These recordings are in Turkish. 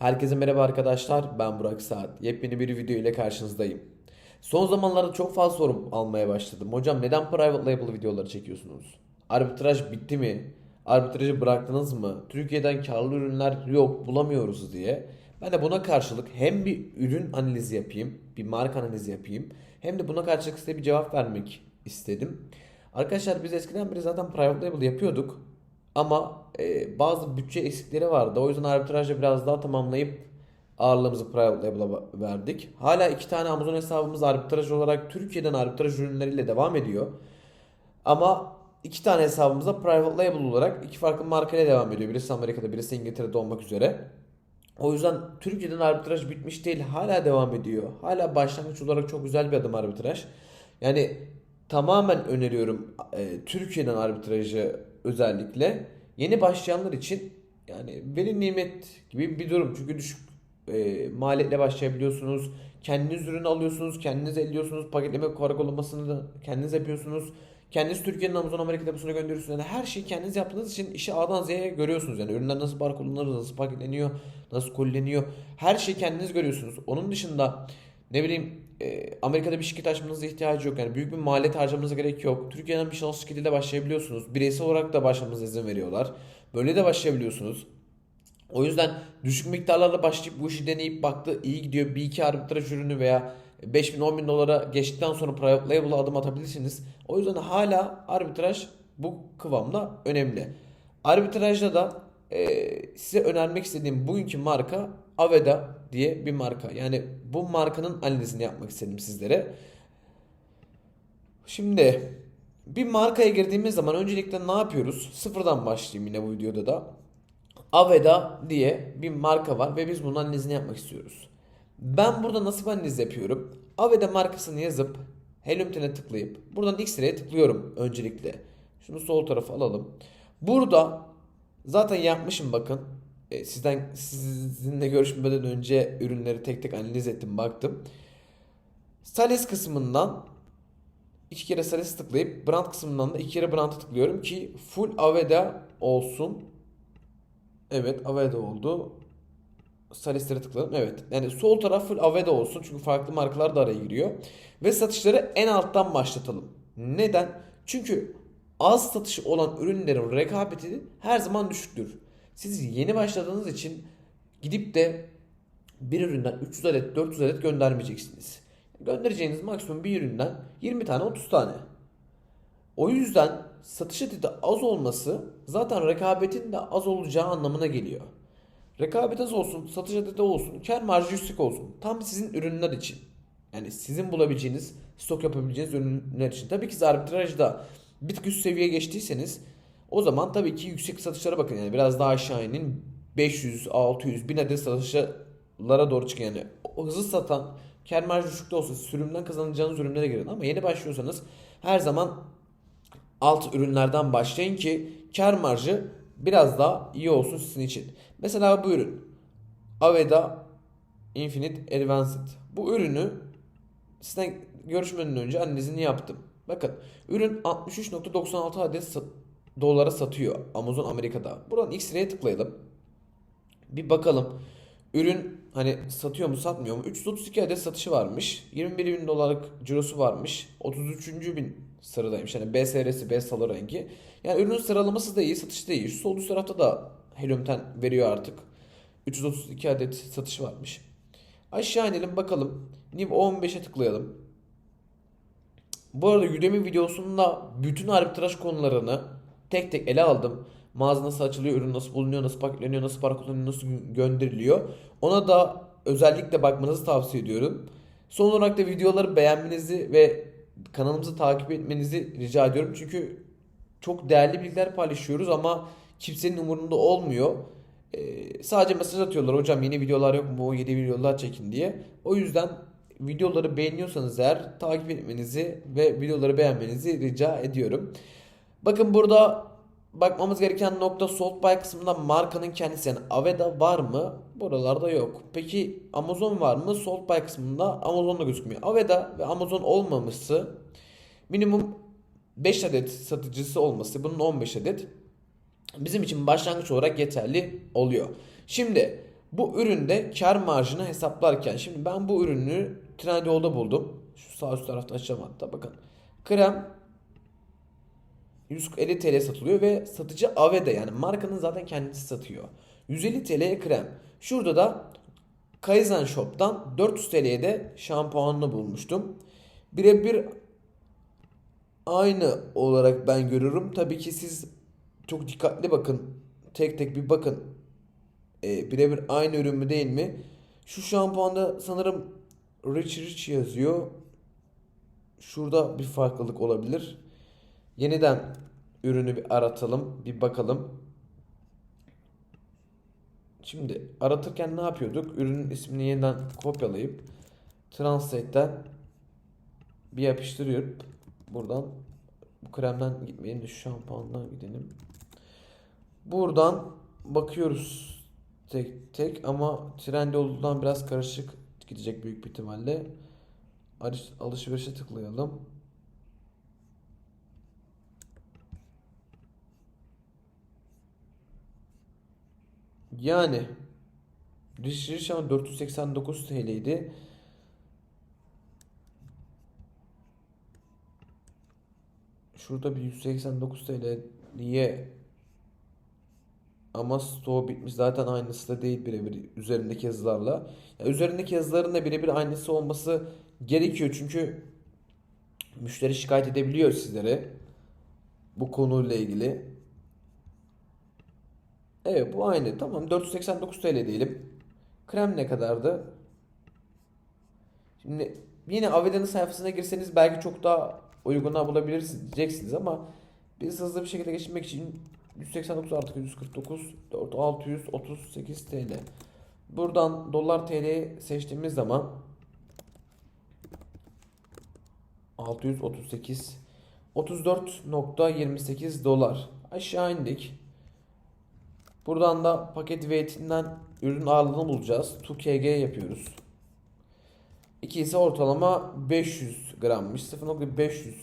Herkese merhaba arkadaşlar. Ben Burak Saat. Yepyeni bir video ile karşınızdayım. Son zamanlarda çok fazla sorum almaya başladım. Hocam neden private label videoları çekiyorsunuz? Arbitraj bitti mi? Arbitrajı bıraktınız mı? Türkiye'den karlı ürünler yok bulamıyoruz diye. Ben de buna karşılık hem bir ürün analizi yapayım, bir marka analizi yapayım. Hem de buna karşılık size bir cevap vermek istedim. Arkadaşlar biz eskiden beri zaten private label yapıyorduk. Ama e, bazı bütçe eksikleri vardı. O yüzden arbitrajla biraz daha tamamlayıp ağırlığımızı private label'a verdik. Hala iki tane Amazon hesabımız arbitraj olarak Türkiye'den arbitraj ürünleriyle devam ediyor. Ama iki tane hesabımıza private label olarak iki farklı markayla devam ediyor. Birisi Amerika'da, birisi İngiltere'de olmak üzere. O yüzden Türkiye'den arbitraj bitmiş değil, hala devam ediyor. Hala başlangıç olarak çok güzel bir adım arbitraj. Yani tamamen öneriyorum e, Türkiye'den arbitrajı özellikle yeni başlayanlar için yani veri nimet gibi bir durum. Çünkü düşük e, maliyetle başlayabiliyorsunuz. Kendiniz ürün alıyorsunuz, kendiniz elliyorsunuz, paketleme karakolamasını da kendiniz yapıyorsunuz. Kendiniz Türkiye'nin Amazon Amerika deposuna gönderiyorsunuz. Yani her şeyi kendiniz yaptığınız için işi A'dan Z'ye görüyorsunuz. Yani ürünler nasıl barkodlanır, nasıl paketleniyor, nasıl kolileniyor. Her şeyi kendiniz görüyorsunuz. Onun dışında ne bileyim e, Amerika'da bir şirket açmanıza ihtiyacı yok. Yani büyük bir maliyet harcamanıza gerek yok. Türkiye'den bir şans şirketiyle başlayabiliyorsunuz. Bireysel olarak da başlamanıza izin veriyorlar. Böyle de başlayabiliyorsunuz. O yüzden düşük miktarlarla başlayıp bu işi deneyip baktı iyi gidiyor. Bir iki arbitraj ürünü veya 5 bin 10 bin dolara geçtikten sonra private label'a adım atabilirsiniz. O yüzden hala arbitraj bu kıvamda önemli. Arbitrajda da e, size önermek istediğim bugünkü marka Aveda diye bir marka. Yani bu markanın analizini yapmak istedim sizlere. Şimdi bir markaya girdiğimiz zaman öncelikle ne yapıyoruz? Sıfırdan başlayayım yine bu videoda da. Aveda diye bir marka var ve biz bunun analizini yapmak istiyoruz. Ben burada nasıl bir analiz yapıyorum? Aveda markasını yazıp Heliumten'e tıklayıp buradan X-Ray'e tıklıyorum öncelikle. Şunu sol tarafa alalım. Burada zaten yapmışım bakın. E, sizden sizinle görüşmeden önce ürünleri tek tek analiz ettim baktım. Sales kısmından iki kere Sales tıklayıp brand kısmından da iki kere brand'a tıklıyorum ki full Aveda olsun. Evet Aveda oldu. Saleslere tıkladım. Evet. Yani sol taraf full Aveda olsun. Çünkü farklı markalar da araya giriyor. Ve satışları en alttan başlatalım. Neden? Çünkü az satışı olan ürünlerin rekabeti her zaman düşüktür. Siz yeni başladığınız için gidip de bir üründen 300 adet 400 adet göndermeyeceksiniz. Göndereceğiniz maksimum bir üründen 20 tane 30 tane. O yüzden satış adedi az olması zaten rekabetin de az olacağı anlamına geliyor. Rekabet az olsun, satış adedi olsun, kar marjı yüksek olsun. Tam sizin ürünler için. Yani sizin bulabileceğiniz, stok yapabileceğiniz ürünler için. Tabii ki arbitrajda bir tık üst seviye geçtiyseniz o zaman tabii ki yüksek satışlara bakın. Yani biraz daha aşağı inin 500, 600, 1000 adet satışlara doğru çıkın. Yani o hızlı satan kar marjı düşük de olsa sürümden kazanacağınız ürünlere girin. Ama yeni başlıyorsanız her zaman alt ürünlerden başlayın ki kar marjı biraz daha iyi olsun sizin için. Mesela bu ürün Aveda Infinite Advanced. Bu ürünü sizden görüşmeden önce analizini yaptım. Bakın ürün 63.96 adet dolara satıyor Amazon Amerika'da. Buradan X-Ray'e tıklayalım. Bir bakalım. Ürün hani satıyor mu satmıyor mu? 332 adet satışı varmış. 21 bin dolarlık cirosu varmış. 33. bin sıradaymış. Yani BSR'si, B salı rengi. Yani ürünün sıralaması da iyi, satışı da iyi. Şu sol üst tarafta da Helium'ten veriyor artık. 332 adet satış varmış. Aşağı inelim bakalım. Niv 15'e tıklayalım. Bu arada Udemy videosunda bütün arbitraj konularını tek tek ele aldım. Mağaza nasıl açılıyor, ürün nasıl bulunuyor, nasıl paketleniyor, nasıl para kullanılıyor, nasıl gö- gönderiliyor. Ona da özellikle bakmanızı tavsiye ediyorum. Son olarak da videoları beğenmenizi ve kanalımızı takip etmenizi rica ediyorum. Çünkü çok değerli bilgiler paylaşıyoruz ama kimsenin umurunda olmuyor. Ee, sadece mesaj atıyorlar hocam yeni videolar yok mu yeni videolar çekin diye. O yüzden videoları beğeniyorsanız eğer takip etmenizi ve videoları beğenmenizi rica ediyorum. Bakın burada bakmamız gereken nokta sold by kısmında markanın kendisi yani Aveda var mı? Buralarda yok. Peki Amazon var mı? Sold by kısmında Amazon'da gözükmüyor. Aveda ve Amazon olmaması minimum 5 adet satıcısı olması bunun 15 adet bizim için başlangıç olarak yeterli oluyor. Şimdi Bu üründe kar marjını hesaplarken şimdi ben bu ürünü Trendyol'da buldum. Şu sağ üst tarafta açacağım hatta bakın. Krem 150 TL satılıyor ve satıcı Aveda yani markanın zaten kendisi satıyor. 150 TL'ye krem. Şurada da Kaizen Shop'tan 400 TL'ye de şampuanını bulmuştum. Birebir aynı olarak ben görüyorum. Tabii ki siz çok dikkatli bakın. Tek tek bir bakın. Ee, birebir aynı ürün mü değil mi? Şu şampuanda sanırım Rich Rich yazıyor. Şurada bir farklılık olabilir. Yeniden ürünü bir aratalım, bir bakalım. Şimdi aratırken ne yapıyorduk? Ürünün ismini yeniden kopyalayıp Translate'den bir yapıştırıyorum. Buradan bu kremden gitmeyelim de şu şampuandan gidelim. Buradan bakıyoruz tek tek ama Trendyol'dan biraz karışık gidecek büyük bir ihtimalle. Alış- Alışverişe tıklayalım. Yani ama 489 TL'ydi. Şurada bir 189 TL diye ama stoğu bitmiş. Zaten aynısı da değil birebir üzerindeki yazılarla. Ya üzerindeki yazıların da birebir aynısı olması gerekiyor. Çünkü müşteri şikayet edebiliyor sizlere bu konuyla ilgili. Evet bu aynı. Tamam 489 TL diyelim. Krem ne kadardı? Şimdi yine Aveda'nın sayfasına girseniz belki çok daha uyguna bulabilirsiniz diyeceksiniz ama biz hızlı bir şekilde geçirmek için 189 artı 149 4 638 TL. Buradan dolar TL seçtiğimiz zaman 638 34.28 dolar. Aşağı indik. Buradan da paket weight'inden ürün ağırlığını bulacağız. 2kg yapıyoruz. 2 ise ortalama 500 grammış. 0.500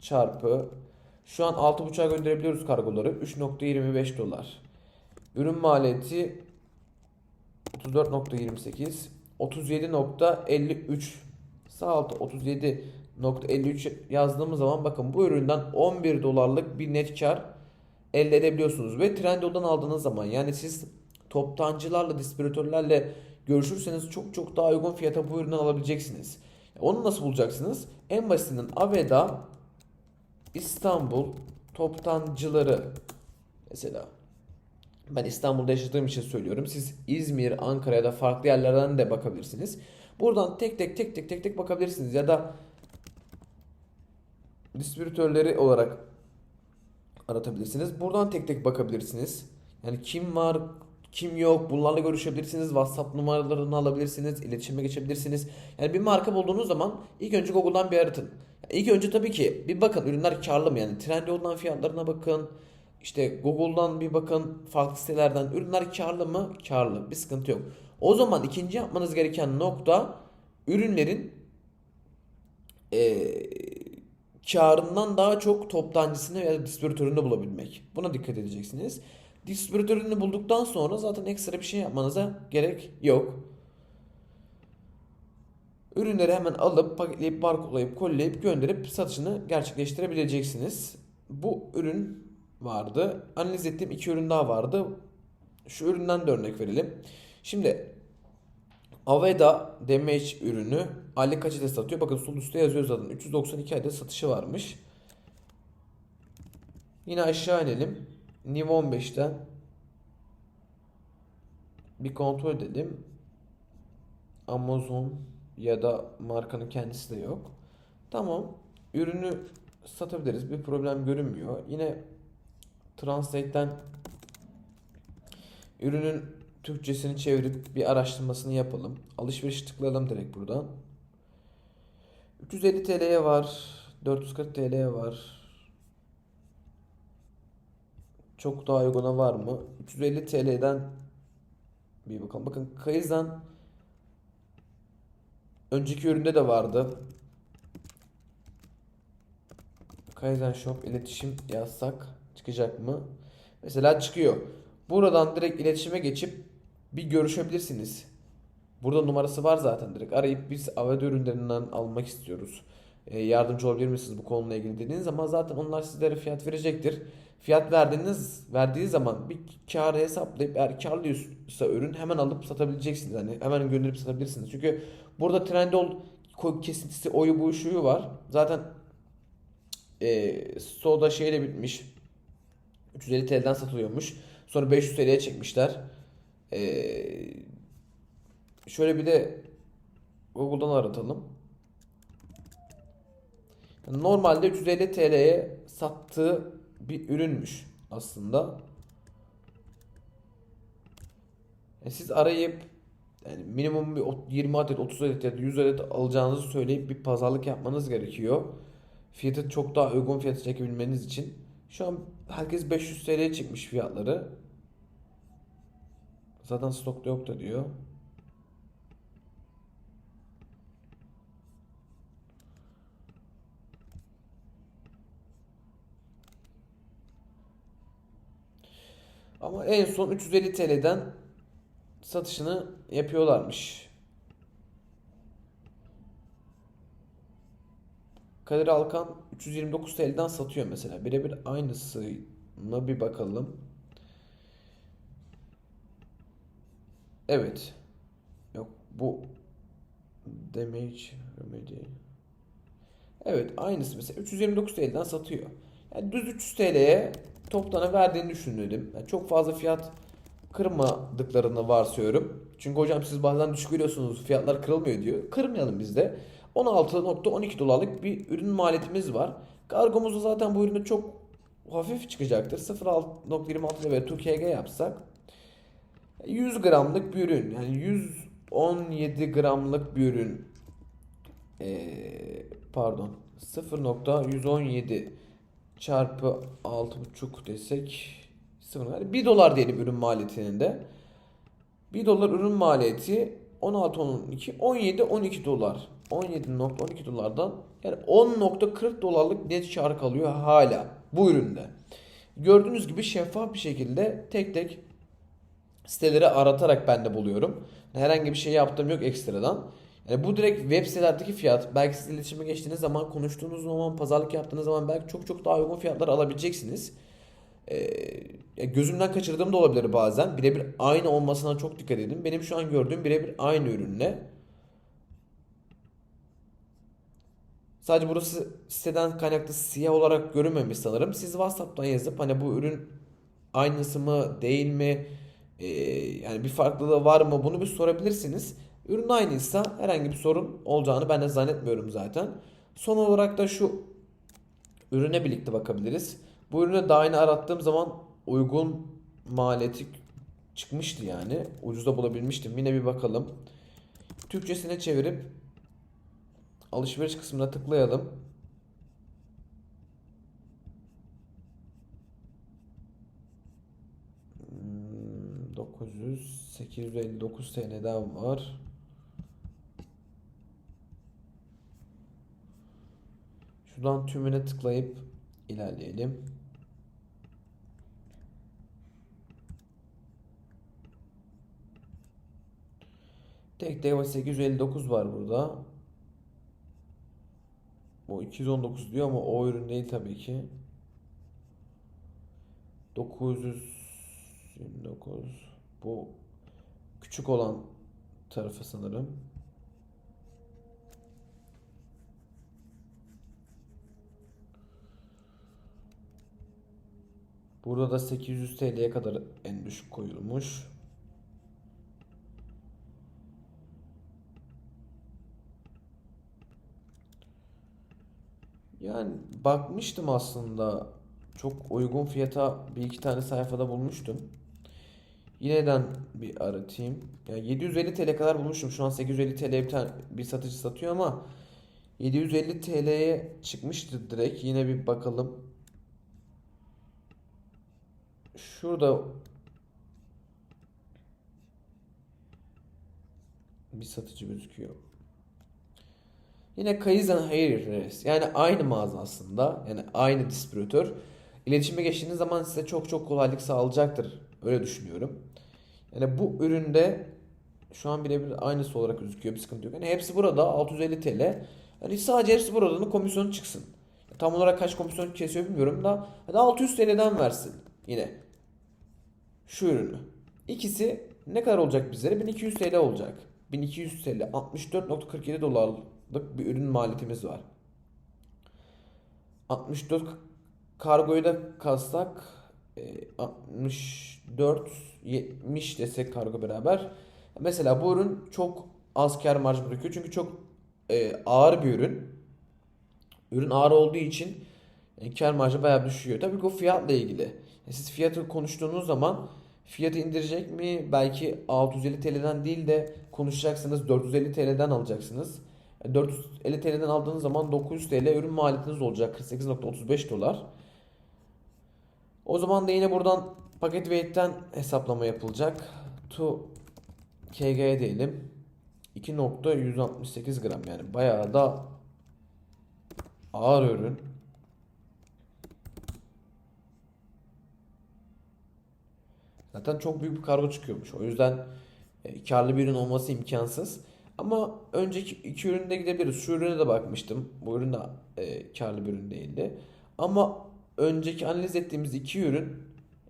çarpı şu an 6.5'a gönderebiliyoruz kargoları. 3.25 dolar. Ürün maliyeti 34.28 37.53 sağ altta 37.53 yazdığımız zaman bakın bu üründen 11 dolarlık bir net kar elde edebiliyorsunuz ve Trendyol'dan aldığınız zaman yani siz toptancılarla, distribütörlerle görüşürseniz çok çok daha uygun fiyata bu ürünü alabileceksiniz. Onu nasıl bulacaksınız? En basitinden Aveda İstanbul toptancıları mesela ben İstanbul'da yaşadığım için söylüyorum. Siz İzmir, Ankara ya da farklı yerlerden de bakabilirsiniz. Buradan tek tek tek tek tek tek bakabilirsiniz ya da distribütörleri olarak aratabilirsiniz. Buradan tek tek bakabilirsiniz. Yani kim var, kim yok bunlarla görüşebilirsiniz. WhatsApp numaralarını alabilirsiniz. iletişime geçebilirsiniz. Yani bir marka bulduğunuz zaman ilk önce Google'dan bir aratın. Yani ilk önce tabii ki bir bakın ürünler karlı mı? Yani Trendyol'dan fiyatlarına bakın. İşte Google'dan bir bakın. Farklı sitelerden ürünler karlı mı? Karlı. Bir sıkıntı yok. O zaman ikinci yapmanız gereken nokta ürünlerin eee karından daha çok toptancısını ya da distribütörünü bulabilmek. Buna dikkat edeceksiniz. Distribütörünü bulduktan sonra zaten ekstra bir şey yapmanıza gerek yok. Ürünleri hemen alıp paketleyip barkodlayıp kolleyip gönderip satışını gerçekleştirebileceksiniz. Bu ürün vardı. Analiz ettiğim iki ürün daha vardı. Şu üründen de örnek verelim. Şimdi Aveda Damage ürünü aylık kaç adet satıyor? Bakın sol üstte yazıyor zaten. 392 adet satışı varmış. Yine aşağı inelim. Niv 15'ten bir kontrol edelim. Amazon ya da markanın kendisi de yok. Tamam. Ürünü satabiliriz. Bir problem görünmüyor. Yine Translate'den ürünün Türkçesini çevirip bir araştırmasını yapalım. Alışveriş tıklayalım direkt buradan. 350 TL'ye var. 440 TL'ye var. Çok daha uyguna var mı? 350 TL'den bir bakalım. Bakın Kaizen önceki üründe de vardı. Kaizen Shop iletişim yazsak çıkacak mı? Mesela çıkıyor. Buradan direkt iletişime geçip bir görüşebilirsiniz. Burada numarası var zaten direkt. Arayıp biz Aveda ürünlerinden almak istiyoruz. E, yardımcı olabilir misiniz bu konuyla ilgili dediğiniz zaman zaten onlar sizlere fiyat verecektir. Fiyat verdiğiniz verdiği zaman bir karı hesaplayıp eğer karlıysa ürün hemen alıp satabileceksiniz. Hani hemen gönderip satabilirsiniz. Çünkü burada Trendyol kesintisi oyu bu şuyu var. Zaten e, Soda şeyle bitmiş. 350 TL'den satılıyormuş. Sonra 500 TL'ye çekmişler. E, şöyle bir de Google'dan aratalım. Normalde 350 TL'ye sattığı bir ürünmüş aslında. Yani siz arayıp yani minimum bir ot- 20 adet, 30 adet ya da 100 adet alacağınızı söyleyip bir pazarlık yapmanız gerekiyor. Fiyatı çok daha uygun fiyatı çekebilmeniz için. Şu an herkes 500 TL'ye çıkmış fiyatları. Zaten stokta yok da diyor. Ama en son 350 TL'den satışını yapıyorlarmış. Kadir Alkan 329 TL'den satıyor mesela. Birebir aynısı mı bir bakalım. Evet. Yok bu damage remedy. Evet aynısı mesela 329 TL'den satıyor. Yani düz 300 TL'ye toptana verdiğini düşündüm. Yani çok fazla fiyat kırmadıklarını varsayıyorum. Çünkü hocam siz bazen düşük veriyorsunuz fiyatlar kırılmıyor diyor. Kırmayalım biz de. 16.12 dolarlık bir ürün maliyetimiz var. Kargomuzda zaten bu üründe çok hafif çıkacaktır. 0.26 ve 2KG yapsak 100 gramlık bir ürün. Yani 117 gramlık bir ürün. Ee, pardon 0.117 çarpı 6.5 desek 0 yani 1 dolar diyelim ürün maliyetinin de. 1 dolar ürün maliyeti 16 12 17 12 dolar. 17.12 dolardan yani 10.40 dolarlık net kar kalıyor hala bu üründe. Gördüğünüz gibi şeffaf bir şekilde tek tek siteleri aratarak ben de buluyorum. Herhangi bir şey yaptığım yok ekstradan. Yani bu direkt web sitelerdeki fiyat. Belki siz iletişime geçtiğiniz zaman, konuştuğunuz zaman, pazarlık yaptığınız zaman belki çok çok daha uygun fiyatlar alabileceksiniz. Ee, gözümden kaçırdığım da olabilir bazen. Birebir aynı olmasına çok dikkat edin. Benim şu an gördüğüm birebir aynı ürünle. Sadece burası siteden kaynaklı siyah olarak görünmemiş sanırım. Siz WhatsApp'tan yazıp hani bu ürün aynısı mı değil mi Ee, yani bir farklılığı var mı bunu bir sorabilirsiniz. Ürün aynıysa herhangi bir sorun olacağını ben de zannetmiyorum zaten. Son olarak da şu ürüne birlikte bakabiliriz. Bu ürüne daha yeni arattığım zaman uygun maliyeti çıkmıştı yani. Ucuza bulabilmiştim. Yine bir bakalım. Türkçesine çevirip alışveriş kısmına tıklayalım. 900 859 TL'den var. Şuradan tümüne tıklayıp ilerleyelim. Tek tek 859 var burada. Bu 219 diyor ama o ürün değil tabii ki. 929 bu küçük olan tarafı sanırım. Burada da 800 TL'ye kadar en düşük koyulmuş. Yani bakmıştım aslında. Çok uygun fiyata bir iki tane sayfada bulmuştum. Yineden bir aratayım. Ya 750 TL kadar bulmuştum. Şu an 850 TL bir tane bir satıcı satıyor ama 750 TL'ye çıkmıştı direkt. Yine bir bakalım. Şurada bir satıcı gözüküyor. Yine Kaizen Hayır yani aynı mağaza aslında. Yani aynı distribütör. İletişime geçtiğiniz zaman size çok çok kolaylık sağlayacaktır. Öyle düşünüyorum. Yani bu üründe şu an birebir aynısı olarak gözüküyor. Bir sıkıntı yok. Yani hepsi burada 650 TL. Yani sadece hepsi buradan komisyonu çıksın. Tam olarak kaç komisyon kesiyor bilmiyorum da hadi 600 TL'den versin yine. Şu ürünü. İkisi ne kadar olacak bizlere? 1200 TL olacak. 1200 TL 64.47 dolarlık bir ürün maliyetimiz var. 64 kargoyu da kassak e, 64 70 desek kargo beraber. Mesela bu ürün çok az kar marjı bırakıyor. Çünkü çok e, ağır bir ürün. Ürün ağır olduğu için e, kar marjı bayağı düşüyor. Tabii ki o fiyatla ilgili. E, Siz fiyatı konuştuğunuz zaman fiyatı indirecek mi? Belki 650 TL'den değil de konuşacaksınız 450 TL'den alacaksınız. E, 450 TL'den aldığınız zaman 900 TL ürün maliyetiniz olacak 48.35 dolar. O zaman da yine buradan paket weight'ten hesaplama yapılacak. To KG diyelim. 2.168 gram yani bayağı da ağır ürün. Zaten çok büyük bir kargo çıkıyormuş. O yüzden e, karlı bir ürün olması imkansız. Ama önceki iki üründe gidebiliriz. Şu ürüne de bakmıştım. Bu ürün de e, karlı bir ürün değildi. Ama önceki analiz ettiğimiz iki ürün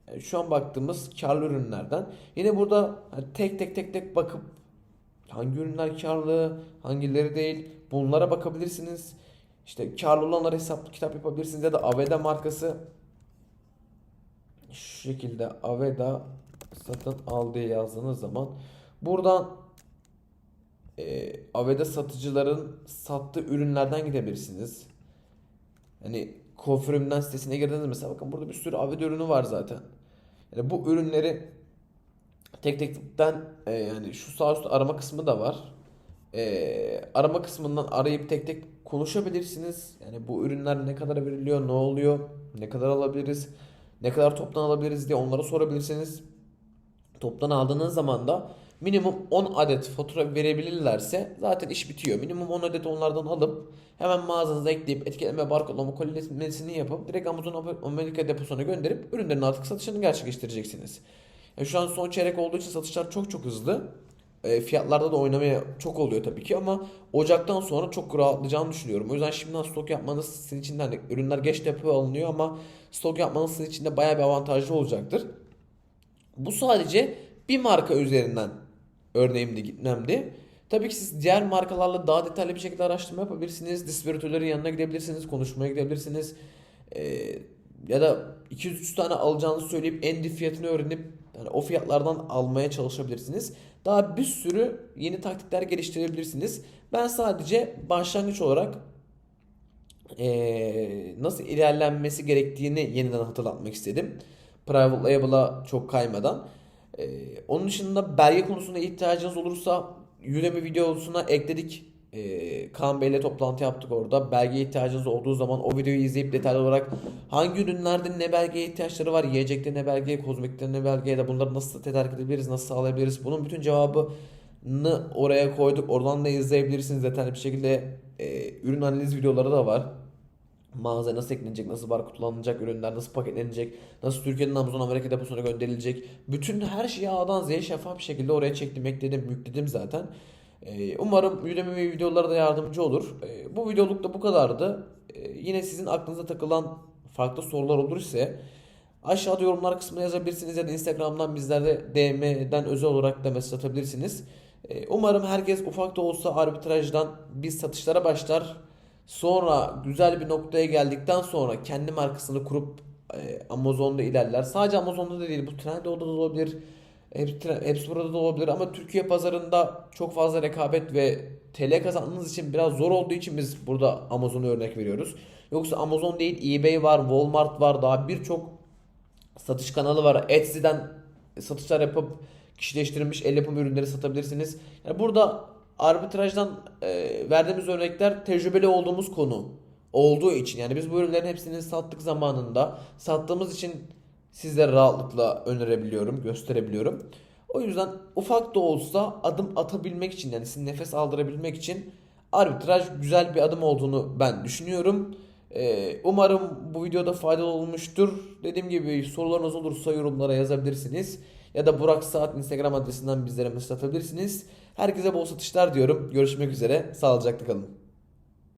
e, şu an baktığımız karlı ürünlerden. Yine burada hani tek tek tek tek bakıp hangi ürünler karlı, hangileri değil bunlara bakabilirsiniz. İşte karlı olanlara hesaplı kitap yapabilirsiniz ya da Aveda markası şu şekilde Aveda satın al diye yazdığınız zaman buradan e, Aveda satıcıların sattığı ürünlerden gidebilirsiniz. Hani kuaförümden sitesine girdiğinizde mesela bakın burada bir sürü Aveda ürünü var zaten. Yani bu ürünleri tek tekten e, yani şu sağ üstte arama kısmı da var. E, arama kısmından arayıp tek tek konuşabilirsiniz. Yani bu ürünler ne kadar veriliyor, ne oluyor, ne kadar alabiliriz, ne kadar toptan alabiliriz diye onlara sorabilirsiniz. Toptan aldığınız zaman da minimum 10 adet fatura verebilirlerse zaten iş bitiyor. Minimum 10 adet onlardan alıp hemen mağazanıza ekleyip etiketleme, barkodlama, kolilemesini yapıp direkt Amazon Amerika deposuna gönderip ürünlerin artık satışını gerçekleştireceksiniz. Yani şu an son çeyrek olduğu için satışlar çok çok hızlı. E, fiyatlarda da oynamaya çok oluyor tabii ki ama Ocak'tan sonra çok rahatlayacağını düşünüyorum. O yüzden şimdiden stok yapmanız sizin için de hani ürünler geç depoya alınıyor ama stok yapmanız sizin için de bayağı bir avantajlı olacaktır. Bu sadece bir marka üzerinden örneğimde gitmemdi. Tabii ki siz diğer markalarla daha detaylı bir şekilde araştırma yapabilirsiniz. Distribütörlerin yanına gidebilirsiniz, konuşmaya gidebilirsiniz. Ee, ya da 200-300 tane alacağınızı söyleyip en dip fiyatını öğrenip yani o fiyatlardan almaya çalışabilirsiniz. Daha bir sürü yeni taktikler geliştirebilirsiniz. Ben sadece başlangıç olarak ee, nasıl ilerlenmesi gerektiğini yeniden hatırlatmak istedim. Private Label'a çok kaymadan. Ee, onun dışında belge konusunda ihtiyacınız olursa Udemy videosuna ekledik. Ee, Kaan Bey'le toplantı yaptık orada. Belgeye ihtiyacınız olduğu zaman o videoyu izleyip detaylı olarak hangi ürünlerde ne belgeye ihtiyaçları var, yiyecekte ne belgeye, kozmetikte ne belgeye de bunları nasıl tedarik edebiliriz, nasıl sağlayabiliriz. Bunun bütün cevabını oraya koyduk. Oradan da izleyebilirsiniz detaylı bir şekilde. Ee, ürün analiz videoları da var mağazaya nasıl eklenecek, nasıl barkod kullanılacak, ürünler nasıl paketlenecek, nasıl Türkiye'nin Amazon Amerika deposuna gönderilecek. Bütün her şeyi A'dan Z'ye şeffaf bir şekilde oraya çektim, ekledim, yükledim zaten. Ee, umarım Udemy videoları da yardımcı olur. Ee, bu videoluk da bu kadardı. Ee, yine sizin aklınıza takılan farklı sorular olursa aşağıda yorumlar kısmına yazabilirsiniz ya da Instagram'dan bizlere DM'den özel olarak da mesaj atabilirsiniz. Umarım herkes ufak da olsa arbitrajdan biz satışlara başlar. Sonra güzel bir noktaya geldikten sonra kendi markasını kurup e, Amazon'da ilerler. Sadece Amazon'da da değil bu Trendyol'da da olabilir. Hepsi, hepsi burada da olabilir ama Türkiye pazarında çok fazla rekabet ve TL kazandığınız için biraz zor olduğu için biz burada Amazon'u örnek veriyoruz. Yoksa Amazon değil eBay var, Walmart var daha birçok satış kanalı var. Etsy'den satışlar yapıp kişileştirilmiş el yapımı ürünleri satabilirsiniz. Yani burada arbitrajdan e, verdiğimiz örnekler tecrübeli olduğumuz konu olduğu için yani biz bu ürünlerin hepsini sattık zamanında sattığımız için sizlere rahatlıkla önerebiliyorum, gösterebiliyorum. O yüzden ufak da olsa adım atabilmek için yani sizin nefes aldırabilmek için arbitraj güzel bir adım olduğunu ben düşünüyorum. Ee, umarım bu videoda faydalı olmuştur. Dediğim gibi sorularınız olursa yorumlara yazabilirsiniz. ya da Burak Saat Instagram adresinden bizlere mesaj atabilirsiniz. Herkese bol satışlar diyorum. Görüşmek üzere. Sağlıcakla kalın.